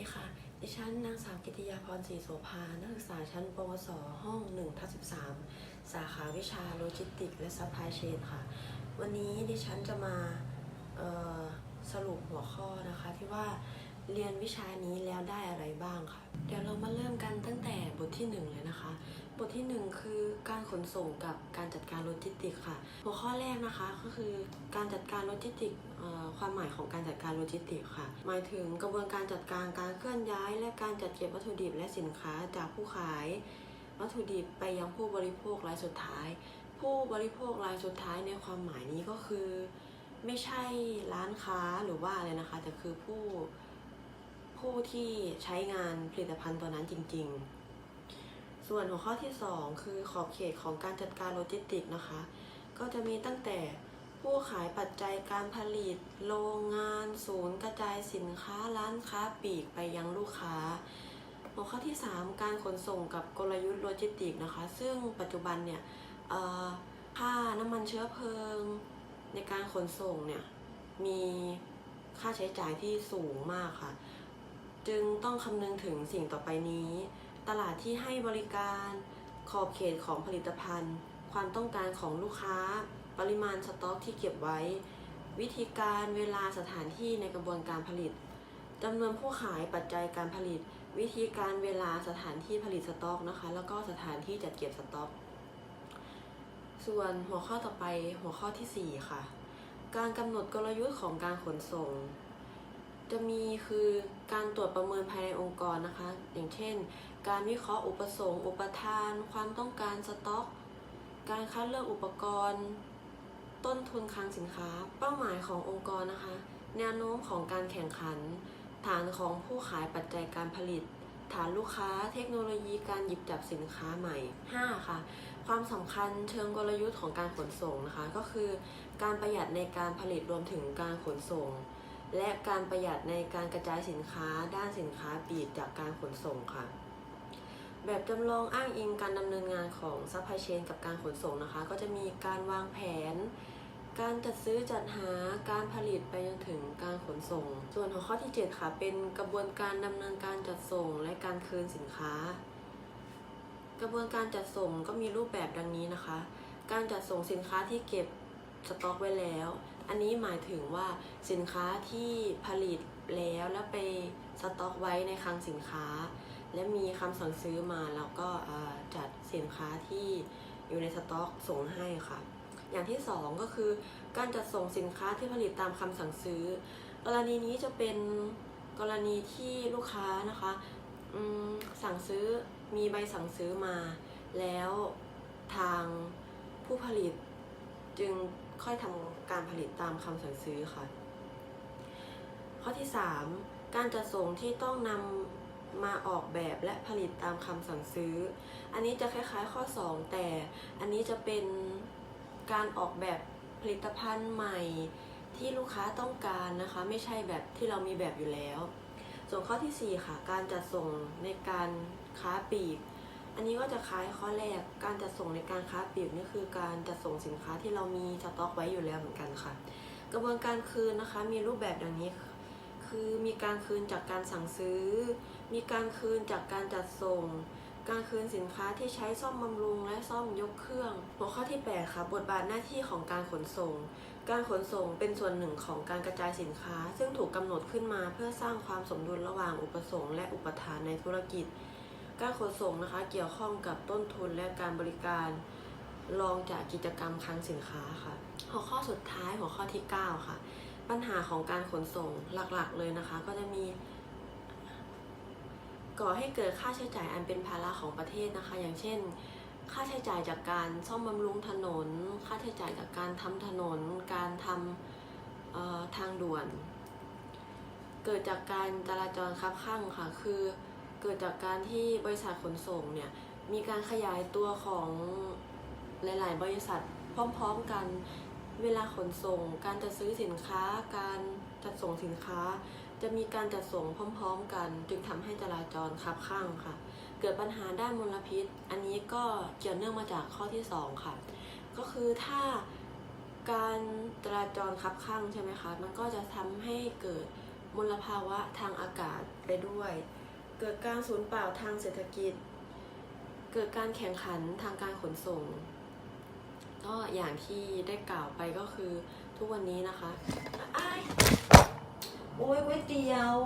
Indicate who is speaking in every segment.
Speaker 1: ดีค่ะ ดิฉันนางสาวกิติยาพรศรีโสภา นักศึกษาชั้นปวส ห้อง1ทับ13 สาขาวิชาโลจิสติก และซัพพลายเชนค่ะ วันนี้ดิฉันจะมาสรุปหัวข้อนะคะที่ว่าเรียนวิชานี้แล้วได้อะไรบ้างค่ะ เดี๋ยวเรามาเริ่มกันตั้งแต่บทที่ 1 เลยนะคะ บทที่ 1 คือการขนส่งกับการจัดการโลจิสติกค่ะ หัวข้อแรกนะคะก็คือการจัดการโลจิสติก ความหมายของการจัดการโลจิสติกส์ค่ะ หมายถึงกระบวนการจัดการการเคลื่อนย้าย และการจัดเก็บวัตถุดิบและสินค้าจากผู้ขาย วัตถุดิบไปยังผู้บริโภครายสุดท้าย ผู้บริโภครายสุดท้ายในความหมายนี้ก็คือ ไม่ใช่ร้านค้าหรือว่าอะไรนะคะ แต่คือผู้ผู้ที่ใช้งานผลิตภัณฑ์ตัวนั้นจริง ๆ ส่วนหัวข้อที่ 2 คือขอบเขตของการจัดการโลจิสติกส์นะคะ ก็จะมีตั้งแต่ ผู้ขายปัจจัยการผลิต โรงงาน ศูนย์กระจายสินค้าร้านค้าปลีกไปยังลูกค้า หัวข้อที่ 3 การขนส่งกับกลยุทธ์โลจิสติกส์นะคะ ซึ่งปัจจุบันเนี่ยค่าน้ำมันเชื้อเพลิง ในการขนส่งเนี่ยมีค่าใช้จ่ายที่สูงมากค่ะ จึงต้องคำนึงถึงสิ่งต่อไปนี้ ตลาดที่ให้บริการขอบเขตของผลิตภัณฑ์ ความต้องการของลูกค้า ปริมาณสต็อกที่เก็บไว้ วิธีการเวลาสถานที่ในกระบวนการผลิตจำนวนผู้ขายปัจจัยการผลิต วิธีการเวลาสถานที่ผลิตสต็อกนะคะ แล้วก็สถานที่จัดเก็บสต็อก ส่วนหัวข้อต่อไปหัวข้อทีสี่4 ค่ะ การกำหนดกลยุทธ์ของการขนส่ง จะมีคือการตรวจประเมินภายในองค์กรนะคะ อย่างเช่น การวิเคราะห์อุปสงค์ อุปทาน ความต้องการสต็อก การคัดเลือกอุปกรณ์ ต้นทุนคลังสินค้า เป้าหมายขององค์กรนะคะ แนวโน้มของการแข่งขัน ฐานของผู้ขายปัจจัยการผลิต ฐานลูกค้า เทคโนโลยีการหยิบจับสินค้าใหม่ 5. ค่ะ ความสำคัญเชิงกลยุทธ์ของการขนส่งนะคะ ก็คือ การประหยัดในการผลิตรวมถึงการขนส่ง และการประหยัดในการกระจายสินค้า ด้านสินค้าปลีกจากการขนส่งค่ะแบบจำลองอ้างอิงการดำเนินงานของซัพพลายเชนกับการขนส่งนะคะ ก็จะมีการวางแผน การจัดซื้อจัดหาการผลิตไปจนถึงการขนส่ง ส่วนหัวข้อที่ 7 ค่ะ เป็นกระบวนการดำเนินการจัดส่งและการคืนสินค้า กระบวนการจัดส่งก็มีรูปแบบดังนี้นะคะ การจัดส่งสินค้าที่เก็บสต็อกไว้แล้ว อันนี้หมายถึงว่าสินค้าที่ผลิตแล้วแล้วไปสต็อกไว้ในคลังสินค้า และมีคำสั่งซื้อมาแล้วก็จัดสินค้าที่อยู่ในสต็อกส่งให้ค่ะ อย่างที่สองก็คือการจัดส่งสินค้าที่ผลิตตามคำสั่งซื้อ กรณีนี้จะเป็นกรณีที่ลูกค้านะคะสั่งซื้อมีใบสั่งซื้อมา แล้วทางผู้ผลิตจึงค่อยทำการผลิตตามคำสั่งซื้อค่ะ ข้อที่ 3 การจัดส่งที่ต้องนำมาออกแบบและผลิตตามคำสั่งซื้อ อันนี้จะคล้ายๆข้อ 2 แต่อันนี้จะเป็น การออกแบบผลิตภัณฑ์ใหม่ที่ลูกค้าต้องการนะคะ ไม่ใช่แบบที่เรามีแบบอยู่แล้ว ส่วนข้อทีสี่ 4 ค่ะ การจัดส่งในการค้าปลีก อันนี้ก็จะคล้ายข้อแรกการจัดส่งในการค้าปลีกนี่คือการจัดส่งสินค้าที่เรามีสต็อกไว้อยู่แล้วเหมือนกันค่ะ กระบวนการคืนนะคะมีรูปแบบดังนี้คือมีการคืนจากการสั่งซื้อ มีการคืนจากการจัดส่ง การคืนสินค้าที่ใช้ซ่อมบำรุงและซ่อมยกเครื่อง หัวข้อที่ 8 ค่ะ บทบาทหน้าที่ของการขนส่ง การขนส่งเป็นส่วนหนึ่งของการกระจายสินค้า ซึ่งถูกกำหนดขึ้นมาเพื่อสร้างความสมดุลระหว่างอุปสงค์และอุปทานในธุรกิจ การขนส่งนะคะเกี่ยวข้องกับต้นทุนและการบริการรองจากกิจกรรมคลังสินค้าค่ะ หัวข้อสุดท้ายหัวข้อที่ 9 ค่ะ ปัญหาของการขนส่งหลักๆ เลยนะคะ ก็จะมี ก่อให้เกิดค่าใช้จ่ายอันเป็นภาระของประเทศนะคะ อย่างเช่น ค่าใช้จ่ายจากการซ่อมบำรุงถนน ค่าใช้จ่ายจากการทำถนน การทำทางด่วน เกิดจากการจราจรคับข้างค่ะ คือเกิดจากการที่บริษัทขนส่งเนี่ยมีการขยายตัวของหลาย ๆ บริษัทพร้อม ๆ กันเวลาขนส่ง การจัดซื้อสินค้า การจัดส่งสินค้า จะมีการจัดส่งพร้อมๆ กัน จึงทำให้จราจรคับข้างค่ะ เกิดปัญหาด้านมลพิษ อันนี้ก็เกี่ยวเนื่องมาจากข้อที่ 2 ค่ะ ก็คือถ้าการจราจรคับข้างใช่ไหมคะมันก็จะทำให้เกิดมลภาวะทางอากาศไปด้วย เกิดการสูญเปล่าทางเศรษฐกิจ เกิดการแข่งขันทางการขนส่ง ก็อย่างที่ได้กล่าวไปก็คือทุกวันนี้นะคะ โอ้ยก๋วยเตี๋ยว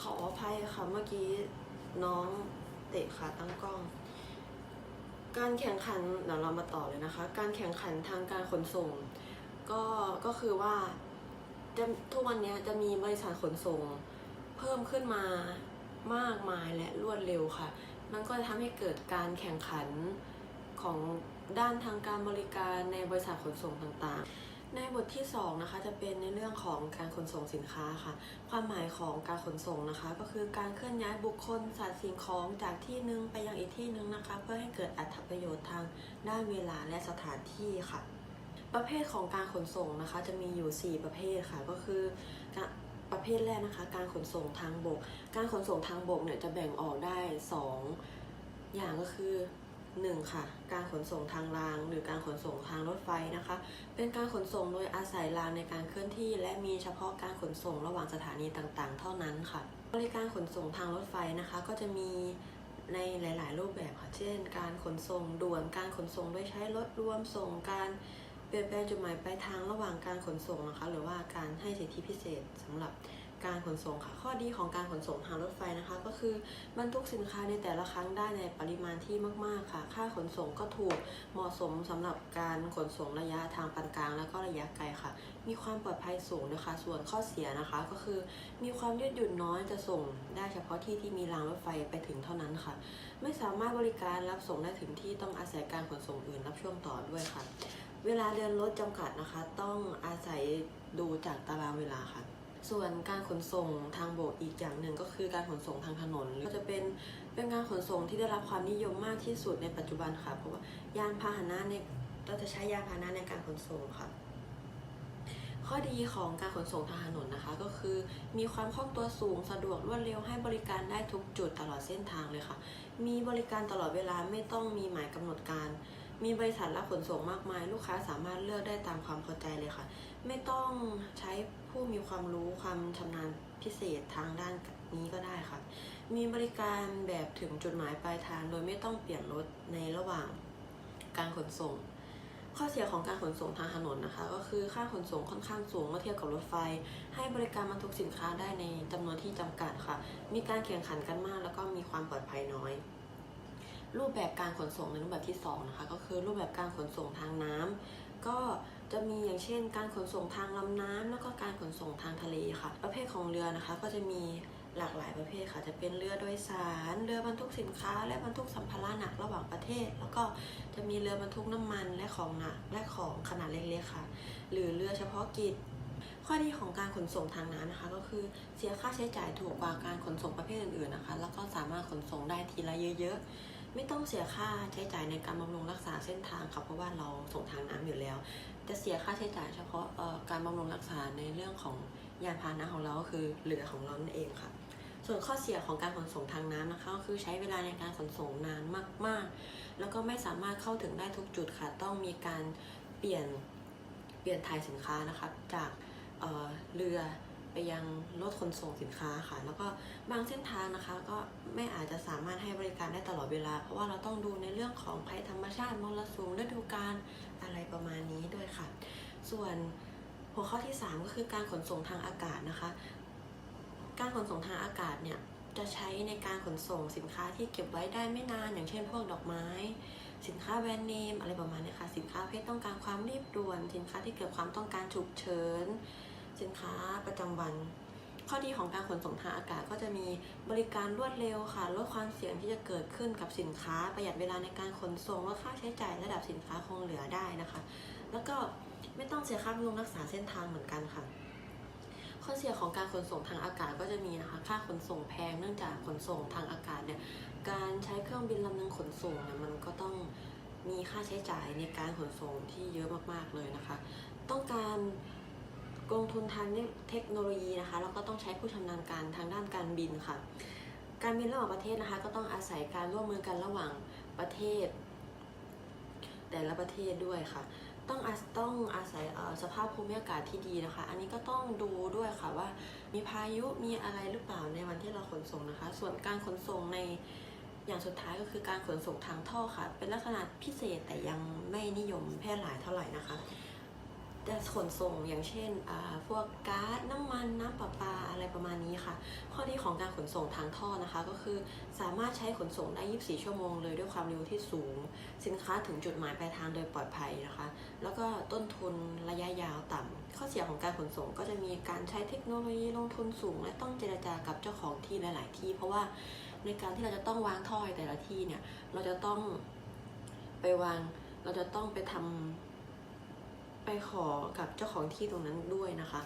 Speaker 1: ขออภัยค่ะเมื่อกี้น้องเตะขาตั้งกล้อง การแข่งขันเดี๋ยวเรามาต่อเลยนะคะ การแข่งขันทางการขนส่ง ก็ก็คือว่าจะทุกวันนี้จะมีบริษัทขนส่ง เพิ่มขึ้นมามากมายและรวดเร็วค่ะ มันก็จะทำให้เกิดการแข่งขัน ของด้านทางการบริการในบริษัทขนส่งต่างๆ ในบทที่2นะคะจะเป็นในเรื่องของการขนส่งสินค้าค่ะ ความหมายของการขนส่งนะคะ ก็คือการเคลื่อนย้ายบุคคลสัตว์สิ่งของจากที่หนึ่งไปยังอีกที่หนึ่งนะคะ เพื่อให้เกิดอัตประโยชน์ทางด้านเวลาและสถานที่ค่ะ ประเภทของการขนส่งนะคะจะมีอยู่ 4 ประเภทค่ะ ก็คือประเภทแรกนะคะ การขนส่งทางบก การขนส่งทางบกเนี่ยจะแบ่งออกได้ 2 อย่างก็คือ 1. ค่ะการขนส่งทางราง หรือการขนส่งทางรถไฟนะคะ เป็นการขนส่งโดยอาศัยรางในการเคลื่อนที่ และมีเฉพาะการขนส่งระหว่างสถานีต่างๆ เท่านั้นค่ะ บริการขนส่งทางรถไฟนะคะ ก็จะมีในหลาย ๆ รูปแบบค่ะ เช่น การขนส่งด่วน การขนส่งโดยใช้รถรวมส่ง การเปลี่ยนแปลงจุดหมายปลายทางระหว่างการขนส่งนะคะ หรือว่าการให้สิทธิพิเศษสำหรับ การขนส่งค่ะ ข้อดีของการขนส่งทางรถไฟนะคะ ก็คือบรรทุกสินค้าในแต่ละครั้งได้ในปริมาณที่มาก ๆค่ะ ค่าขนส่งก็ถูกเหมาะสมสำหรับการขนส่งระยะทางปานกลาง แล้วก็ระยะไกลค่ะ มีความปลอดภัยสูงนะคะ ส่วนข้อเสียนะคะก็คือ มีความยืดหยุ่นน้อยจะส่งได้เฉพาะที่ที่มีรางรถไฟไปถึงเท่านั้นค่ะ ไม่สามารถบริการรับส่งได้ถึงที่ต้องอาศัยการขนส่งอื่นรับช่วงต่อด้วยค่ะ เวลาเดินรถจำกัดนะคะ ต้องอาศัยดูจากตารางเวลาค่ะ ส่วนการขนส่งทางบกอีกอย่างหนึ่งก็คือการขนส่งทางถนนก็จะเป็นเป็นการขนส่งที่ได้รับความนิยมมากที่สุดในปัจจุบันค่ะ เพราะว่ายานพาหนะในเราจะใช้ยานพาหนะในการขนส่งค่ะ ข้อดีของการขนส่งทางถนนนะคะ ก็คือมีความคล่องตัวสูงสะดวกรวดเร็วให้บริการได้ทุกจุดตลอดเส้นทางเลยค่ะ มีบริการตลอดเวลาไม่ต้องมีหมายกำหนดการ มีบริษัทรับขนส่งมากมาย ลูกค้าสามารถเลือกได้ตามความพอใจเลยค่ะ ไม่ต้องใช้ผู้มีความรู้ความชำนาญพิเศษทางด้านนี้ก็ได้ค่ะ มีบริการแบบถึงจุดหมายปลายทาง โดยไม่ต้องเปลี่ยนรถในระหว่างการขนส่ง ข้อเสียของการขนส่งทางถนนนะคะ ก็คือค่าขนส่งค่อนข้างสูงเมื่อเทียบกับรถไฟ ให้บริการบรรทุกสินค้าได้ในจำนวนที่จำกัดค่ะ มีการแข่งขันกันมาก แล้วก็มีความปลอดภัยน้อย รูปแบบการขนส่งในรูปแบบที่สองนะคะก็คือรูปแบบการขนส่งทางน้ำก็จะมีอย่างเช่น การขนส่งทางลำน้ำแล้วก็การขนส่งทางทะเลค่ะ ประเภทของเรือนะคะก็จะมีหลากหลายประเภทค่ะ จะเป็นเรือโดยสาร เรือบรรทุกสินค้า และบรรทุกสัมภาระหนักระหว่างประเทศ แล้วก็จะมีเรือบรรทุกน้ำมันและของหนักและของขนาดเล็กๆค่ะ หรือเรือเฉพาะกิจ ข้อดีของการขนส่งทางน้ำนะคะ ก็คือเสียค่าใช้จ่ายถูกกว่าการขนส่งประเภทอื่นๆนะคะ แล้วก็สามารถขนส่งได้ทีละเยอะๆ ไม่ต้องเสียค่าใช้จ่ายในการบำรุงรักษาเส้นทางค่ะเพราะว่าเราส่งทางน้ำอยู่แล้ว จะเสียค่าใช้จ่ายเฉพาะการบำรุงรักษาในเรื่องของยานพาหนะของเราก็คือเรือของเรานั่นเองค่ะ ส่วนข้อเสียของการขนส่งทางน้ำนะคะก็คือใช้เวลาในการขนส่งนานมาก ๆ แล้วก็ไม่สามารถเข้าถึงได้ทุกจุดค่ะ ต้องมีการเปลี่ยนเปลี่ยนถ่ายสินค้านะคะจากเเรือ ไปยังรถขนส่งสินค้าค่ะ แล้วก็บางเส้นทางนะคะ ก็ไม่อาจจะสามารถให้บริการได้ตลอดเวลา เพราะว่าเราต้องดูในเรื่องของภัยธรรมชาติมรสุมฤดูกาลอะไรประมาณนี้ด้วยค่ะ ส่วนหัวข้อที่ 3 ก็คือการขนส่งทางอากาศนะคะ การขนส่งทางอากาศเนี่ยจะใช้ในการขนส่งสินค้าที่เก็บไว้ได้ไม่นาน อย่างเช่นพวกดอกไม้ สินค้าแบรนด์เนมอะไรประมาณนี้ค่ะ สินค้าเพศต้องการความรีบด่วน สินค้าที่เกิดความต้องการฉุกเฉิน สินค้าประจำวัน ข้อดีของการขนส่งทางอากาศก็จะมีบริการรวดเร็วค่ะลดความเสี่ยงที่จะเกิดขึ้นกับสินค้า ประหยัดเวลาในการขนส่งลดค่าใช้จ่ายระดับสินค้าคงเหลือได้นะคะ แล้วก็ไม่ต้องเสียค่าบำรุงรักษาเส้นทางเหมือนกันค่ะข้อเสียของการขนส่งทางอากาศก็จะมีนะคะค่าขนส่งแพงเนื่องจากขนส่งทางอากาศเนี่ยการใช้เครื่องบินลำนึงขนส่งเนี่ยมันก็ต้องมีค่าใช้จ่ายในการขนส่งที่เยอะมากๆเลยนะคะ ต้องการ ลงทุนทางเทคโนโลยีนะคะแล้วก็ต้องใช้ผู้ชำนาญการทางด้านการบินค่ะ การบินระหว่างประเทศนะคะก็ต้องอาศัยการร่วมมือกันระหว่างประเทศ แต่ละประเทศด้วยค่ะ ต้องอต้องอาศัยสภาพภูมิอากาศที่ดีนะคะ อันนี้ก็ต้องดูด้วยค่ะว่ามีพายุมีอะไรหรือเปล่าในวันที่เราขนส่งนะคะ ส่วนการขนส่งในอย่างสุดท้ายก็คือการขนส่งทางท่อค่ะ เป็นลักษณะพิเศษแต่ยังไม่นิยมแพร่หลายเท่าไหร่นะคะ ขนส่งอย่างเช่นพวกก๊าซน้ำมันน้ำประปาอะไรประมาณนี้ค่ะ ข้อดีของการขนส่งทางท่อนะคะ ก็คือสามารถใช้ขนส่งได้ 24 ชั่วโมงเลยด้วยความเร็วที่สูง สินค้าถึงจุดหมายปลายทางโดยปลอดภัยนะคะ แล้วก็ต้นทุนระยะยาวต่ำข้อเสียของการขนส่งก็จะมีการใช้เทคโนโลยีลงทุนสูง และต้องเจรจากับเจ้าของที่หลาย ๆ ที่ เพราะว่าในการที่เราจะต้องวางท่อในแต่ละที่เนี่ยเราจะต้องไปวางเราจะต้องไปทำ ไปขอกับเจ้าของที่ตรงนั้นด้วยนะคะ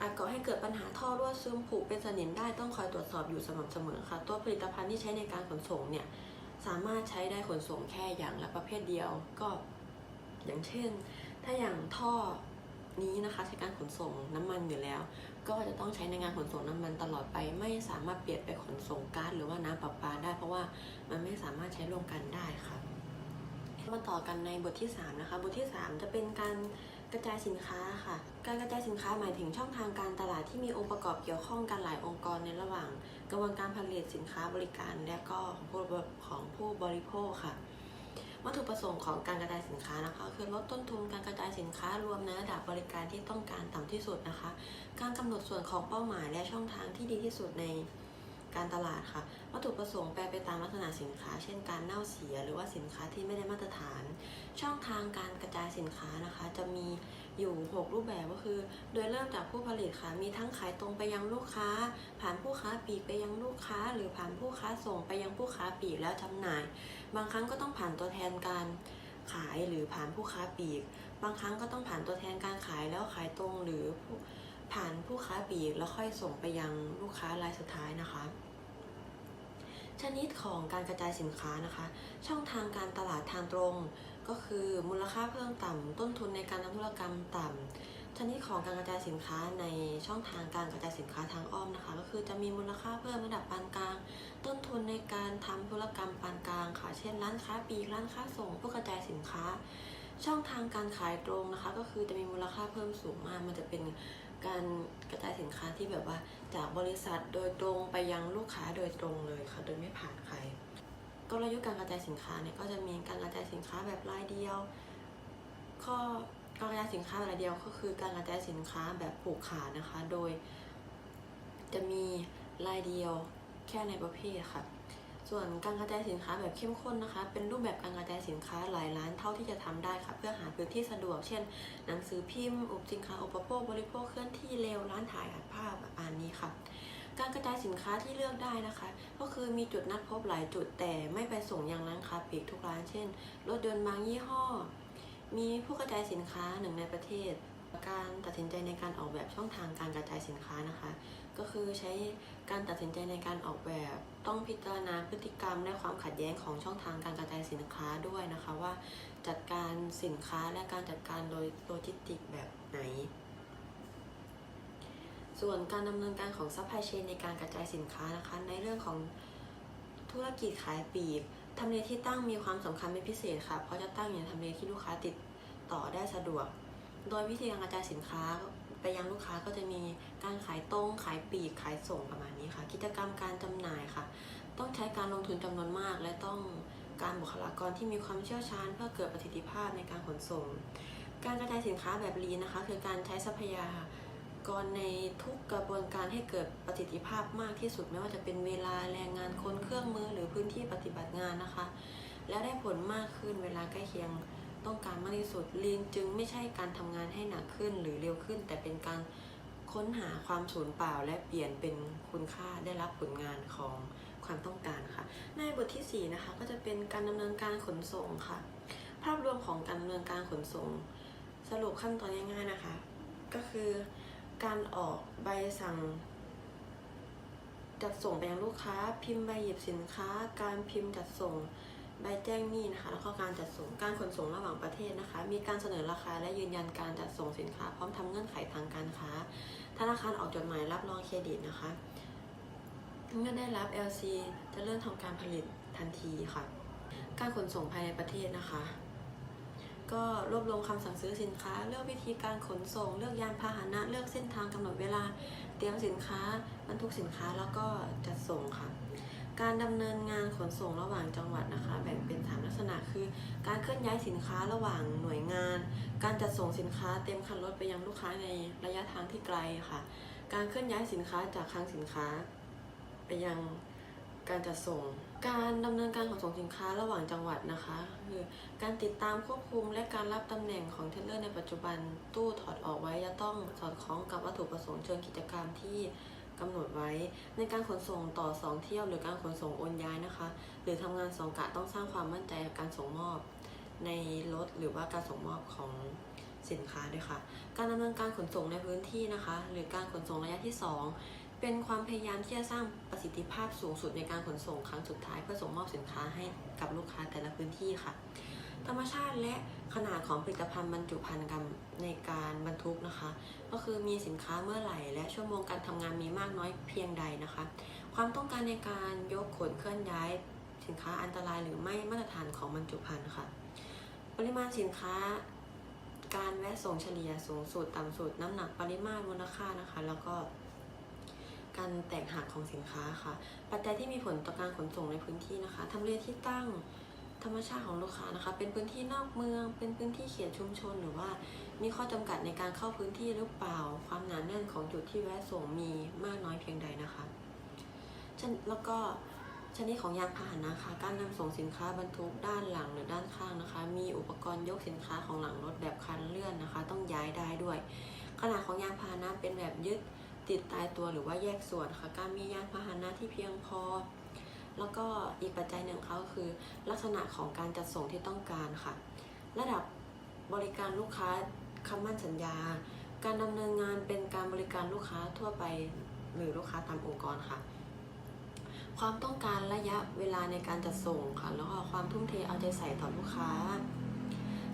Speaker 1: อาจก่อให้เกิดปัญหาท่อรั่วซึมผุเป็นสนิมได้ต้องคอยตรวจสอบอยู่สม่ำเสมอค่ะ ตัวผลิตภัณฑ์ที่ใช้ในการขนส่งเนี่ยสามารถใช้ได้ขนส่งแค่อย่างละประเภทเดียวก็อย่างเช่น ถ้าอย่างท่อนี้นะคะใช้การขนส่งน้ำมันอยู่แล้ว ก็จะต้องใช้ในงานขนส่งน้ำมันตลอดไป ไม่สามารถเปลี่ยนไปขนส่งก๊าซหรือว่าน้ำประปาได้ เพราะว่ามันไม่สามารถใช้ร่วมกันได้ค่ะมาต่อกันในบทที่ 3 นะคะ บทที่ 3 จะเป็นการ กระจายสินค้าค่ะ การกระจายสินค้าหมายถึงช่องทางการตลาดที่มีองค์ประกอบเกี่ยวข้องกันหลายองค์กรในระหว่าง กระบวนการผลิตสินค้าบริการและก็ของผู้ของผู้บริโภคค่ะ วัตถุประสงค์ของการกระจายสินค้านะคะ คือลดต้นทุนการกระจายสินค้ารวมในระดับบริการที่ต้องการต่ำที่สุดนะคะ การกำหนดส่วนของเป้าหมายและช่องทางที่ดีที่สุดใน การตลาดค่ะ วัตถุประสงค์แปลไปตามลักษณะสินค้า เช่นการเน่าเสียหรือว่าสินค้าที่ไม่ได้มาตรฐาน ช่องทางการกระจายสินค้านะคะ จะมีอยู่ 6 รูปแบบก็คือ โดยเริ่มจากผู้ผลิตค่ะ มีทั้งขายตรงไปยังลูกค้า ผ่านผู้ค้าปลีกไปยังลูกค้า หรือผ่านผู้ค้าส่งไปยังผู้ค้าปลีกแล้วจำหน่าย บางครั้งก็ต้องผ่านตัวแทนการขายหรือผ่านผู้ค้าปลีก บางครั้งก็ต้องผ่านตัวแทนการขายแล้วขายตรงหรือ ผ่านผู้ค้าปลีกแล้วค่อยส่งไปยังลูกค้ารายสุดท้ายนะคะ ชนิดของการกระจายสินค้านะคะ ช่องทางการตลาดทางตรง ก็คือมูลค่าเพิ่มต่ำต้นทุนในการทำธุรกรรมต่ำชนิดของการกระจายสินค้าในช่องทางการกระจายสินค้าทางอ้อมนะคะ ก็คือจะมีมูลค่าเพิ่มระดับปานกลาง ต้นทุนในการทำธุรกรรมปานกลางค่ะ เช่น ร้านค้าปลีกร้านค้าส่งผู้กระจายสินค้า ช่องทางการขายตรงนะคะ ก็คือจะมีมูลค่าเพิ่มสูงมากมันจะเป็น การกระจายสินค้าที่แบบว่าจากบริษัทโดยตรงไปยังลูกค้าโดยตรงเลยค่ะ โดยไม่ผ่านใคร กลยุทธ์การกระจายสินค้าเนี่ยก็จะมีการกระจายสินค้าแบบรายเดียว ข้อการกระจายสินค้ารายเดียวก็คือการกระจายสินค้าแบบผูกขาดนะคะ โดยจะมีรายเดียวแค่ในประเภทค่ะ ส่วนการกระจายสินค้าแบบเข้มข้นนะคะ เป็นรูปแบบการกระจายสินค้าหลายร้านเท่าที่จะทำได้ค่ะ เพื่อหาพื้นที่สะดวก เช่น หนังสือพิมพ์ อุปสินค้าอุปโภคบริโภคเคลื่อนที่เร็วร้านถ่ายอัดภาพอันนี้ค่ะ การกระจายสินค้าที่เลือกได้นะคะ ก็คือมีจุดนัดพบหลายจุดแต่ไม่ไปส่งยังร้านค้าปลีกทุกร้าน เช่น รถยนต์บางยี่ห้อ มีผู้กระจายสินค้าหนึ่งในประเทศ การตัดสินใจในการออกแบบช่องทางการกระจายสินค้านะคะ ก็คือใช้การตัดสินใจในการออกแบบต้องพิจารณาพฤติกรรมและความขัดแย้งของช่องทางการกระจายสินค้าด้วยนะคะว่า จัดการสินค้าและการจัดการโดยโลจิสติกแบบไหน ส่วนการดำเนินการของซัพพลายเชนในการกระจายสินค้านะคะในเรื่องของธุรกิจขายปลีกทำเลที่ตั้งมีความสำคัญเป็นพิเศษค่ะเพราะจะตั้งอยู่ในทำเลที่ลูกค้าติดต่อได้สะดวก โดยวิธีการกระจายสินค้า ไปยังลูกค้าก็จะมีการขายตรงขายปีกขายส่งประมาณนี้ค่ะ กิจกรรมการจำหน่ายค่ะ ต้องใช้การลงทุนจำนวนมาก และต้องการบุคลากรที่มีความเชี่ยวชาญ เพื่อเกิดประสิทธิภาพในการขนส่ง การกระจายสินค้าแบบลีนนะคะ คือการใช้ทรัพยากรในทุกกระบวนการให้เกิดประสิทธิภาพมากที่สุดไม่ว่าจะเป็นเวลาแรงงานคนเครื่องมือหรือพื้นที่ปฏิบัติงานนะคะ และได้ผลมากขึ้นเวลาใกล้เคียง ต้องการมากที่สุดลีนจึงไม่ใช่การทำงานให้หนักขึ้นหรือเร็วขึ้น แต่เป็นการค้นหาความสูญเปล่าและเปลี่ยนเป็นคุณค่าได้รับผลงานของความต้องการค่ะ ในบทที่ 4 นะคะก็จะเป็นการดำเนินการขนส่งค่ะ ภาพรวมของการดำเนินการขนส่ง สรุปขั้นตอนง่ายๆนะคะ ก็คือการออกใบสั่ง จัดส่งไปยังลูกค้า พิมพ์ใบหยิบสินค้า การพิมพ์จัดส่ง ใบแจ้งหนี้นะคะ แล้วก็การจัดส่งการขนส่งระหว่างประเทศนะคะ มีการเสนอราคาและยืนยันการจัดส่งสินค้า พร้อมทำเงื่อนไขทางการค้า ธนาคารออกจดหมายรับรองเครดิตนะคะเมื่อได้รับ LC จะเริ่มทำการผลิตทันทีค่ะ การขนส่งภายในประเทศนะคะ ก็รวบรวมคำสั่งซื้อสินค้า เลือกวิธีการขนส่ง เลือกยานพาหนะ เลือกเส้นทางกำหนดเวลา เตรียมสินค้า บรรทุกสินค้าแล้วก็จัดส่งค่ะ การดำเนินงานขนส่งระหว่างจังหวัดนะคะ แบ่งเป็นสามลักษณะคือ การเคลื่อนย้ายสินค้าระหว่างหน่วยงาน การจัดส่งสินค้าเต็มคันรถไปยังลูกค้าในระยะทางที่ไกลค่ะ การเคลื่อนย้ายสินค้าจากคลังสินค้า ไปยังการจัดส่ง การดำเนินการขนส่งสินค้าระหว่างจังหวัดนะคะ คือการติดตามควบคุมและการรับตำแหน่งของเทเลอร์ในปัจจุบันตู้ถอดออกไว้จะต้องสอดคล้องกับวัตถุประสงค์เชิงกิจกรรมที่ กำหนดไว้ ในการขนส่งต่อสองเที่ยวหรือการขนส่งโอนย้ายนะคะ หรือทำงานสองกะต้องสร้างความมั่นใจกับการส่งมอบ ในรถหรือว่าการส่งมอบของสินค้าด้วยค่ะ การดำเนินการขนส่งในพื้นที่นะคะ หรือการขนส่งระยะที่ 2 เป็นความพยายามที่จะสร้างประสิทธิภาพสูงสุดในการขนส่งครั้งสุดท้าย เพื่อส่งมอบสินค้าให้กับลูกค้าแต่ละพื้นที่ค่ะ ธรรมชาติและขนาดของผลิตภัณฑ์บรรจุภัณฑ์กรรมในการบรรทุกนะคะ ก็คือมีสินค้าเมื่อไหร่ และชั่วโมงการทำงานมีมากน้อยเพียงใดนะคะ ความต้องการในการยกขนเคลื่อนย้าย สินค้าอันตรายหรือไม่มาตรฐานของบรรจุภัณฑ์ค่ะ ปริมาณสินค้าการแวะส่งเฉลี่ยสูงสุดต่ำสุดน้ำหนักปริมาตรมูลค่านะคะ แล้วก็การแตกหักของสินค้าค่ะ ปัจจัยที่มีผลต่อการขนส่งในพื้นที่นะคะทำเลที่ตั้ง ธรรมชาติของลูกค้านะคะ เป็นพื้นที่นอกเมือง เป็นพื้นที่เขตชุมชนหรือว่า มีข้อจำกัดในการเข้าพื้นที่หรือเปล่า ความหนาแน่นของจุดที่แวะส่งมีมากน้อยเพียงใดนะคะแล้วก็ชนิดของยานพาหนะค่ะ การนำส่งสินค้าบรรทุกด้านหลังหรือด้านข้างนะคะ มีอุปกรณ์ยกสินค้าของหลังรถแบบคันเลื่อนนะคะ ต้องย้ายได้ด้วย ขนาดของยานพาหนะเป็นแบบยึดติดตายตัวหรือว่าแยกส่วนค่ะ การมียานพาหนะที่เพียงพอ แล้วก็อีกปัจจัยหนึ่งเขาคือ ลักษณะของการจัดส่งที่ต้องการค่ะ ระดับบริการลูกค้าคำมั่นสัญญา การดำเนินงานเป็นการบริการลูกค้าทั่วไปหรือลูกค้าตามองค์กรค่ะ ความต้องการระยะเวลาในการจัดส่งค่ะ แล้วก็ความทุ่มเทเอาใจใส่ต่อลูกค้า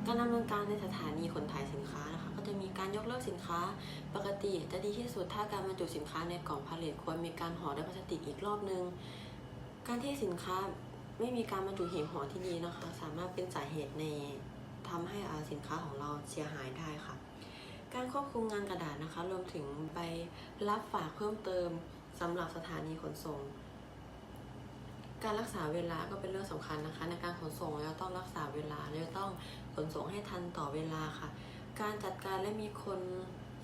Speaker 1: การดำเนินการในสถานีขนถ่ายสินค้านะคะ ก็จะมีการยกเลิกสินค้า ปกติจะดีที่สุดถ้าการบรรจุสินค้าในกล่องพาเลทควรมีการห่อด้วยพลาสติกอีกรอบนึง การที่สินค้าไม่มีการบรรจุหีบห่อที่ดีนะคะ สามารถเป็นสาเหตุในทำให้อสินค้าของเราเสียหายได้ค่ะ การควบคุมงานกระดาษนะคะ รวมถึงไปรับฝากเพิ่มเติมสำหรับสถานีขนส่ง การรักษาเวลาก็เป็นเรื่องสำคัญนะคะ ในการขนส่งเราต้องรักษาเวลาแล้วต้องขนส่งให้ทันต่อเวลาค่ะ การจัดการและมีคน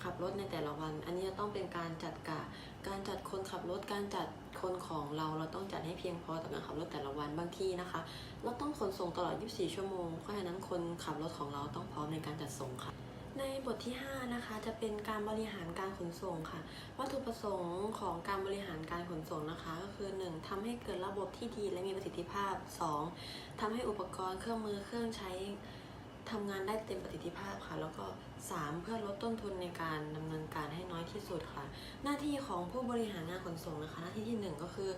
Speaker 1: ขับรถในแต่ละวัน อันนี้จะต้องเป็นการจัดกะการจัดคนขับรถการจัด คนของเราเราต้องจัดให้เพียงพอต่อการขับรถแต่ละวันบางที่นะคะเราต้องขนส่งตลอด 24 ชั่วโมง เพราะฉะนั้นคนขับรถของเราต้องพร้อมในการจัดส่งค่ะ ในบทที่ 5 นะคะ จะเป็นการบริหารการขนส่งค่ะ วัตถุประสงค์ของการบริหารการขนส่งนะคะ ก็คือ 1. ทำให้เกิดระบบที่ดีและมีประสิทธิภาพ 2. ทำให้อุปกรณ์เครื่องมือเครื่องใช้ ทำงานได้เต็มประสิทธิภาพค่ะ แล้วก็ 3. เพื่อลดต้นทุนในการดำเนินการให้น้อยที่สุดค่ะ หน้าที่ของผู้บริหารงานขนส่งนะคะ หน้าที่ที่ 1 ก็คือ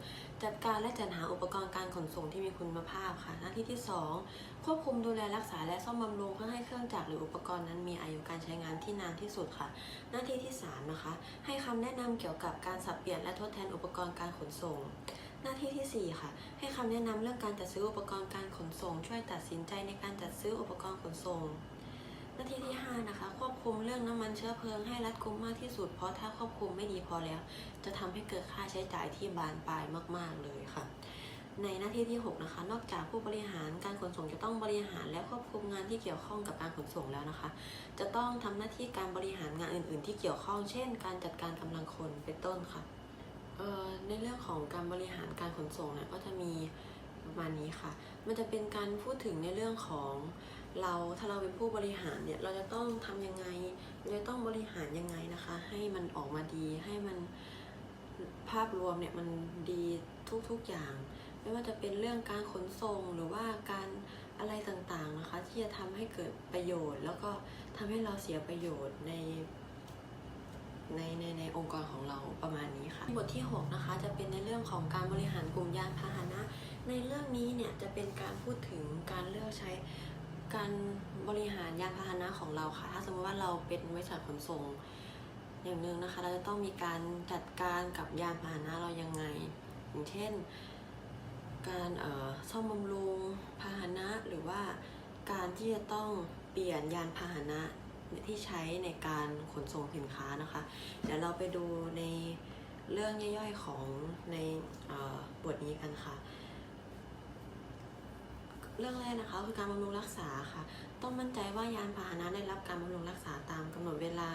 Speaker 1: จัดการและจัดหาอุปกรณ์การขนส่งที่มีคุณภาพค่ะ หน้าที่ที่ 2 ควบคุมดูแลรักษาและซ่อมบำรุงเพื่อให้เครื่องจักรหรืออุปกรณ์นั้นมีอายุการใช้งานที่นานที่สุดค่ะ หน้าที่ที่ 3 นะคะ ให้คำแนะนำเกี่ยวกับการสับเปลี่ยนและทดแทนอุปกรณ์การขนส่ง หน้าที่ที่ 4 ค่ะ ให้คำแนะนำเรื่องการจัดซื้ออุปกรณ์การขนส่ง ช่วยตัดสินใจในการจัดซื้ออุปกรณ์ขนส่ง หน้าที่ที่ 5 นะคะ ควบคุมเรื่องน้ำมันเชื้อเพลิงให้รัดกุมมากที่สุด เพราะถ้าควบคุมไม่ดีพอแล้ว จะทำให้เกิดค่าใช้จ่ายที่บานปลายมาก ๆ เลยค่ะ ในหน้าที่ที่ 6 นะคะ นอกจากผู้บริหารการขนส่งจะต้องบริหารและควบคุมงานที่เกี่ยวข้องกับการขนส่งแล้วนะคะ จะต้องทำหน้าที่การบริหารงานอื่น ๆ ที่เกี่ยวข้อง เช่น การจัดการกำลังคนเป็นต้นค่ะ เอ่อในเรื่องของการบริหารการขนส่งเนี่ยก็จะมีประมาณนี้ค่ะ มันจะเป็นการพูดถึงในเรื่องของเราถ้าเราเป็นผู้บริหารเนี่ยเราจะต้องทำยังไงเราจะต้องบริหารยังไงนะคะ ให้มันออกมาดีให้มันภาพรวมเนี่ยมันดีทุกๆอย่าง ไม่ว่าจะเป็นเรื่องการขนส่งหรือว่าการอะไรต่างๆนะคะ ที่จะทำให้เกิดประโยชน์ แล้วก็ทำให้เราเสียประโยชน์ใน ในในในองค์กรของเราประมาณนี้ค่ะ บทที่ 6 นะคะ จะเป็นในเรื่องของการบริหารกลุ่มยานพาหนะ ในเรื่องนี้เนี่ยจะเป็นการพูดถึงการเลือกใช้การบริหารยานพาหนะของเราค่ะ ถ้าสมมติว่าเราเป็นบริษัทขนส่งอย่างหนึ่งนะคะ เราจะต้องมีการจัดการกับยานพาหนะเรายังไง อย่างเช่น การเอ่อซ่อมบำรุงพาหนะหรือว่าการที่จะต้องเปลี่ยนยานพาหนะ ที่ใช้ในการขนส่งสินค้านะคะ เดี๋ยวเราไปดูในเรื่องย่อยๆของในบทนี้กันค่ะ เรื่องแรกนะคะคือการบำรุงรักษาค่ะ ต้องมั่นใจว่ายานพาหนะได้รับการบำรุงรักษาตามกำหนดเวลา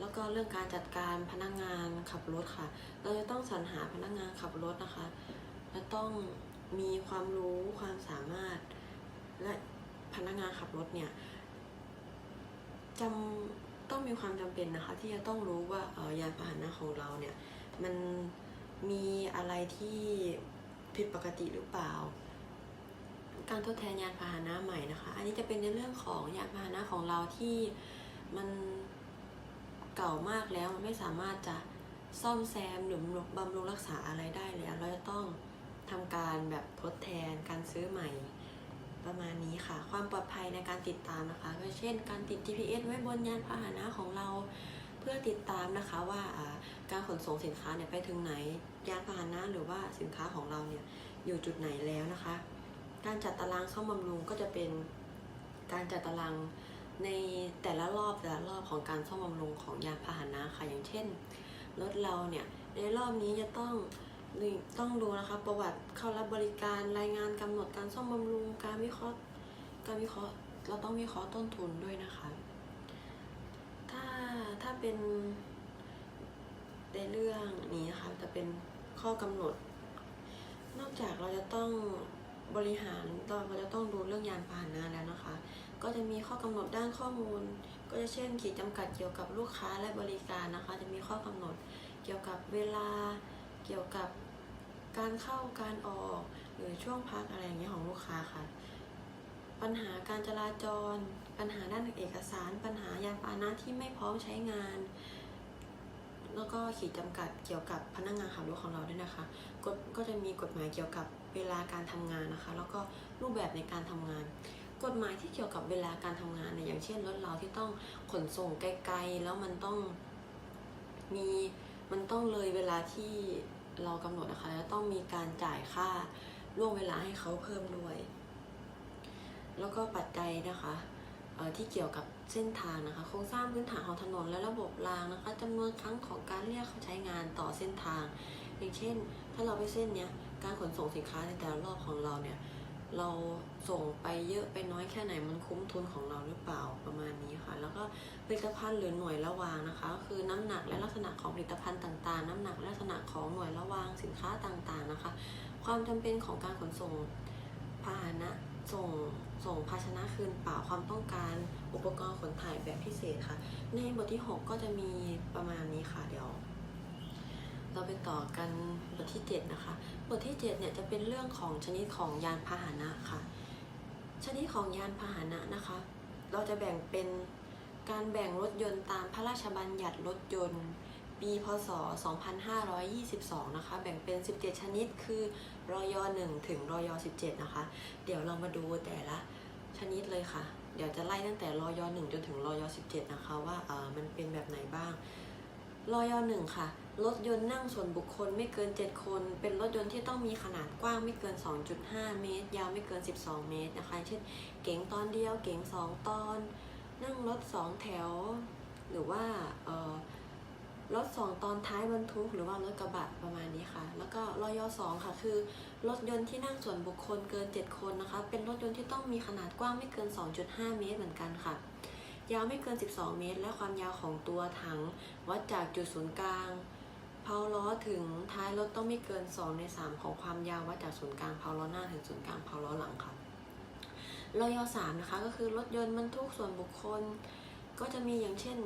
Speaker 1: แล้วก็เรื่องการจัดการพนักงานขับรถค่ะ เราจะต้องสรรหาพนักงานขับรถนะคะ และต้องมีความรู้ความสามารถ และพนักงานขับรถเนี่ย จำต้องมีความจำเป็นนะคะ ที่จะต้องรู้ว่าเออยานพาหนะของเราเนี่ยมันมีอะไรที่ผิดปกติหรือเปล่า การทดแทนยานพาหนะใหม่นะคะ อันนี้จะเป็นในเรื่องของยานพาหนะของเราที่มันเก่ามากแล้วมันไม่สามารถจะซ่อมแซมหรือบำรุงรักษาอะไรได้แล้ว เราจะต้องทำการแบบทดแทนการซื้อใหม่ ประมาณนี้ค่ะ ความปลอดภัยในการติดตามนะคะก็เช่น การติด GPS ไว้บนยานพาหนะของเรา เพื่อติดตามนะคะว่าการขนส่งสินค้าเนี่ยไปถึงไหน ยานพาหนะหรือว่าสินค้าของเราเนี่ยอยู่จุดไหนแล้วนะคะ การจัดตารางซ่อมบำรุงก็จะเป็นการจัดตารางในแต่ละรอบแต่ละรอบของการซ่อมบำรุงของยานพาหนะค่ะอย่างเช่นรถเราเนี่ยในรอบนี้จะต้อง ต้องดูนะคะประวัติเข้ารับบริการรายงานกำหนดการซ่อมบำรุงการวิเคราะห์การวิเคราะห์เราต้องวิเคราะห์ต้นทุนด้วยนะคะ ถ้าถ้าเป็นในเรื่องนี้นะคะจะเป็นข้อกำหนด นอกจากเราจะต้องบริหารเราเราจะต้องดูเรื่องยานพาหนะแล้วนะคะ ก็จะมีข้อกำหนดด้านข้อมูล ก็จะเช่นขีดจำกัดเกี่ยวกับลูกค้าและบริการนะคะ จะมีข้อกำหนดเกี่ยวกับเวลาเกี่ยวกับ การเข้าการออกหรือช่วงพักอะไรอย่างเงี้ยของลูกค้าค่ะ ปัญหาการจราจร ปัญหาด้านเอกสาร ปัญหายานพาหนะที่ไม่พร้อมใช้งาน แล้วก็ขีดจำกัดเกี่ยวกับพนักงานขับรถของเราด้วยนะคะกฎก็จะมีกฎหมายเกี่ยวกับเวลาการทำงานนะคะ แล้วก็รูปแบบในการทำงาน กฎหมายที่เกี่ยวกับเวลาการทำงานเนี่ยอย่างเช่นรถเราที่ต้องขนส่งไกลๆแล้วมันต้องมีมันต้องเลยเวลาที่ เรากำหนดนะคะ แล้วต้องมีการจ่ายค่าล่วงเวลาให้เขาเพิ่มด้วย แล้วก็ปัจจัยนะคะที่เกี่ยวกับเส้นทางนะคะ โครงสร้างพื้นฐานของถนนและระบบรางนะคะจำนวนครั้งของการเรียกเขาใช้งานต่อเส้นทาง อย่างเช่น ถ้าเราไปเส้นเนี้ยการขนส่งสินค้าในแต่ละรอบของเราเนี่ย เราส่งไปเยอะไปน้อยแค่ไหนมันคุ้มทุนของเราหรือเปล่าประมาณนี้ค่ะ แล้วก็ผลิตภัณฑ์หรือหน่วยระวางนะคะ คือน้ำหนักและลักษณะของผลิตภัณฑ์ต่างๆ น้ำหนักและลักษณะของหน่วยระวางสินค้าต่างๆนะคะ ความจำเป็นของการขนส่งพาหนะส่งส่งภาชนะคืนเปล่าความต้องการอุปกรณ์ขนถ่ายแบบพิเศษค่ะ ในบทที่ 6 ก็จะมีประมาณนี้ค่ะเดี๋ยว เราไปต่อกันบทที่ 7 นะคะ บทที่ 7 เนี่ยจะเป็นเรื่องของชนิดของยานพาหนะค่ะ ชนิดของยานพาหนะนะคะ เราจะแบ่งเป็นการแบ่งรถยนต์ตามพระราชบัญญัติรถยนต์ ปีพศ 2522 นะคะ แบ่งเป็น 17 ชนิดคือรอย1ถึงรอย17 นะคะ เดี๋ยวเรามาดูแต่ละชนิดเลยค่ะ เดี๋ยวจะไล่ตั้งแต่รอย1จนถึงรอย17 นะคะว่าเออมันเป็นแบบไหนบ้าง รอย1ค่ะ รถยนต์นั่งส่วนบุคคลไม่เกิน 7 คน เป็นรถยนต์ที่ต้องมีขนาดกว้างไม่เกิน 2.5 เมตร ยาวไม่เกิน 12 เมตรนะคะ เช่น เก๋งตอนเดียว เก๋ง2 ตอน นั่งรถ 2 แถว หรือว่าเอ่อรถ 2 ตอนท้ายบรรทุก หรือว่ารถกระบะประมาณนี้ค่ะ แล้วก็รอยสองค่ะ คือ รถยนต์ที่นั่งส่วนบุคคลเกิน 7 คนนะคะ เป็นรถยนต์ที่ต้องมีขนาดกว้างไม่เกิน 2.5 เมตรเหมือนกันค่ะ ยาวไม่เกิน 12 เมตร และความยาวของตัวถัง วัดจากจุดศูนย์กลางเพาล้อถึงท้ายรถต้องไม่เกิน 2 ใน 3 ของความยาววัดจากศูนย์กลางเพาล้อหน้าถึงศูนย์กลางเพาล้อหลังค่ะรอยสามนะคะก็คือรถยนต์บรรทุกส่วนบุคคล ก็จะมีอย่างเช่น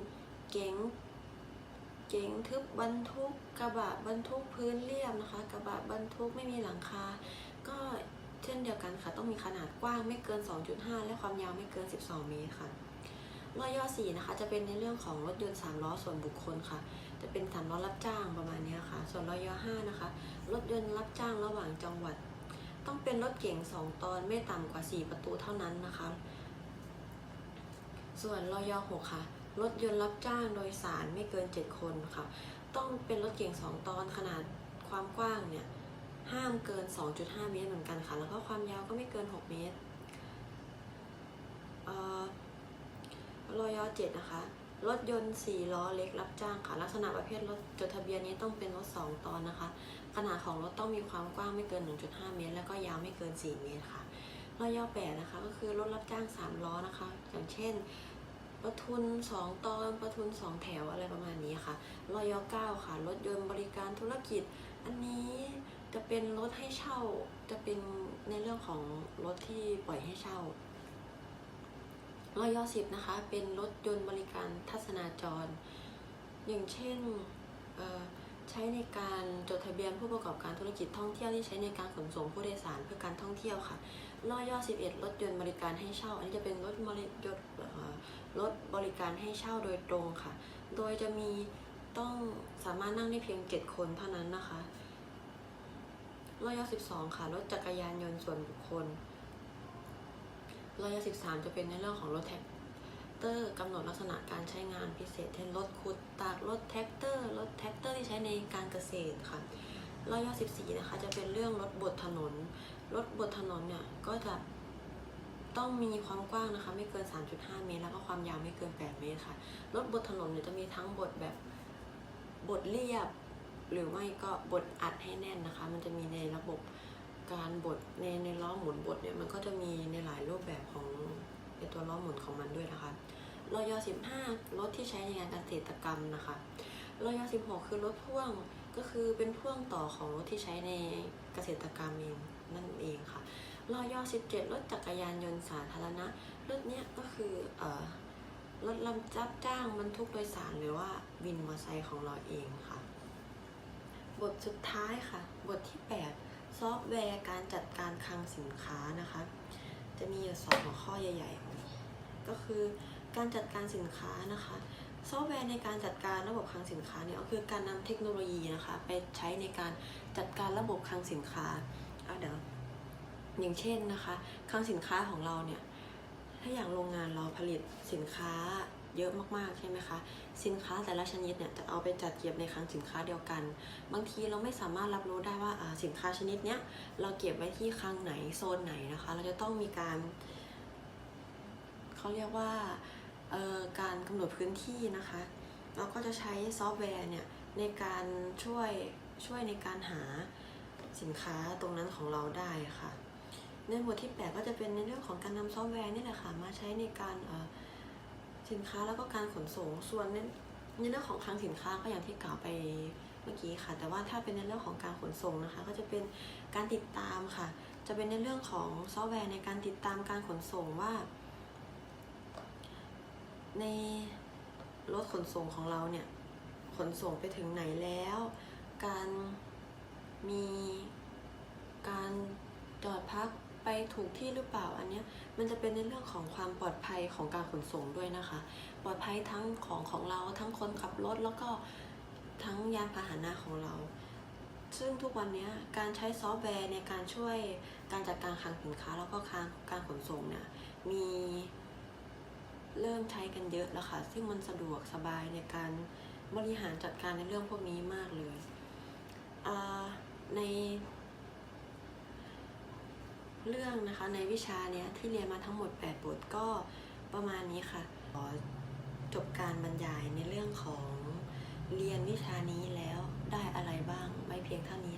Speaker 1: เก๋งเก๋งทึบบรรทุกกระบะบรรทุกพื้นเรียบนะคะ กระบะบรรทุกไม่มีหลังคา ก็เช่นเดียวกันค่ะ ต้องมีขนาดกว้างไม่เกิน 2.5 และความยาวไม่เกิน 12 เมตรค่ะ รอยย่อสี่นะคะจะเป็นในเรื่องของรถยนต์สามล้อส่วนบุคคลค่ะ จะเป็นสามล้อรับจ้างประมาณนี้ค่ะ ส่วนรอยย่อห้านะคะรถยนต์รับจ้างระหว่างจังหวัด ต้องเป็นรถเก๋งสองตอนไม่ต่ำกว่า 4 ประตูเท่านั้นนะคะ ส่วนรอยหกค่ะรถยนต์รับจ้างโดยสารไม่เกิน 7 คนค่ะ ต้องเป็นรถเก๋ง2 ตอนขนาดความกว้างเนี่ยห้ามเกิน 2.5 เมตรเหมือนกันค่ะ แล้วก็ความยาวก็ไม่เกิน 6 เมตร เอ่อ รอยเจ็ดนะคะ รถยนต์สี่ล้อเล็กรับจ้างค่ะ ลักษณะประเภทรถจดทะเบียนนี้ต้องเป็นรถ2ตอนนะคะ ขนาดของรถต้องมีความกว้างไม่เกิน 1.5 เมตร แล้วก็ยาวไม่เกิน 4 เมตรค่ะรอยแปดนะคะ ก็คือรถรับจ้าง3ล้อนะคะ อย่างเช่นประทุน 2 ตอนประทุน 2 แถวอะไรประมาณนี้ค่ะรอยเก้าค่ะ รถยนต์บริการธุรกิจ อันนี้จะเป็นรถให้เช่า จะเป็นในเรื่องของรถที่ปล่อยให้เช่า รอยอสิบนะคะ เป็นรถยนต์บริการทัศนาจร อย่างเช่นใช้ในการจดทะเบียนผู้ประกอบการธุรกิจท่องเที่ยวที่ใช้ในการขนส่งผู้โดยสารเพื่อการท่องเที่ยวค่ะรอยสิบเอ็ดรถยนต์บริการให้เช่า อันนี้จะเป็นรถบริยรถบริการให้เช่าโดยตรงค่ะ โดยจะมีต้องสามารถนั่งได้เพียงเจ็ดคนเท่านั้นนะคะรอยสิบสองค่ะรถจักรยานยนต์ส่วนบุคคล รอยสิบสามจะเป็นในเรื่องของรถแท็กเตอร์กำหนดลักษณะการใช้งานพิเศษเช่นรถขุดตากรถแท็กเตอร์รถแท็กเตอร์ที่ใช้ในการเกษตรค่ะรอยสิบสี่นะคะจะเป็นเรื่องรถบดถนน รถบดถนนเนี่ยก็จะต้องมีความกว้างนะคะไม่เกิน 3.5 เมตร แล้วก็ความยาวไม่เกิน 8 เมตรค่ะ รถบดถนนเนี่ยจะมีทั้งบดแบบบดเรียบ หรือไม่ก็บดอัดให้แน่นนะคะ มันจะมีในระบบ การบดในในล้อหมุนบดเนี่ยมันก็จะมีในหลายรูปแบบของในตัวล้อหมุนของมันด้วยนะคะรอย15รถที่ใช้ในงานเกษตรกรรมนะคะรอย16คือรถพ่วงก็คือเป็นพ่วงต่อของรถที่ใช้ในเกษตรกรรมเองนั่นเองค่ะรอย17รถจักรยานยนต์สาธารณะรถเนี้ยก็คือเอ่อรถลำจับจ้างบรรทุกโดยสารหรือว่าวินมอเตอร์ไซค์ของเราเองค่ะ บทสุดท้ายค่ะ บทที่ 8 ซอฟต์แวร์การจัดการคลังสินค้านะคะ จะมีอยู่สองหัวข้อใหญ่ๆ ก็คือการจัดการสินค้านะคะ ซอฟต์แวร์ในการจัดการระบบคลังสินค้าเนี่ยก็คือการนำเทคโนโลยีนะคะ ไปใช้ในการจัดการระบบคลังสินค้าอะเดี๋ยวอย่างเช่นนะคะคลังสินค้าของเราเนี่ยถ้าอย่างโรงงานเราผลิตสินค้า เยอะมากๆใช่ไหมคะ สินค้าแต่ละชนิดเนี่ยจะเอาไปจัดเก็บในคลังสินค้าเดียวกัน บางทีเราไม่สามารถรับรู้ได้ว่าสินค้าชนิดเนี้ยเราเก็บไว้ที่คลังไหนโซนไหนนะคะ เราจะต้องมีการเขาเรียกว่าการกำหนดพื้นที่นะคะ เราก็จะใช้ซอฟต์แวร์เนี่ยในการช่วยช่วยในการหาสินค้าตรงนั้นของเราได้ค่ะ ในบทที่ 8 ก็จะเป็นในเรื่องของการนำซอฟต์แวร์นี่แหละค่ะ มาใช้ในการเสินค้าแล้วก็การขนส่งส่วนในในเรื่องของคลังสินค้าก็อย่างที่กล่าวไปเมื่อกี้ค่ะ แต่ว่าถ้าเป็นในเรื่องของการขนส่งนะคะ ก็จะเป็นการติดตามค่ะ จะเป็นในเรื่องของซอฟต์แวร์ในการติดตามการขนส่งว่า ในรถขนส่งของเราเนี่ยขนส่งไปถึงไหนแล้ว การมีการจอดพัก ไปถูกที่หรือเปล่าอันเนี้ยมันจะเป็นในเรื่องของความปลอดภัยของการขนส่งด้วยนะคะ ปลอดภัยทั้งของของเราทั้งคนขับรถแล้วก็ทั้งยานพาหนะของเรา ซึ่งทุกวันนี้การใช้ซอฟต์แวร์ในการช่วยการจัดการคลังสินค้า แล้วก็การการขนส่งเนี่ยมีเริ่มใช้กันเยอะแล้วค่ะ ซึ่งมันสะดวกสบายในการบริหารจัดการในเรื่องพวกนี้มากเลยใน เรื่องนะคะในวิชาเนี้ยที่เรียนมาทั้งหมด 8 บทก็ประมาณนี้ค่ะ ขอจบการบรรยายในเรื่องของเรียนวิชานี้แล้วได้อะไรบ้างไว้เพียงเท่านี้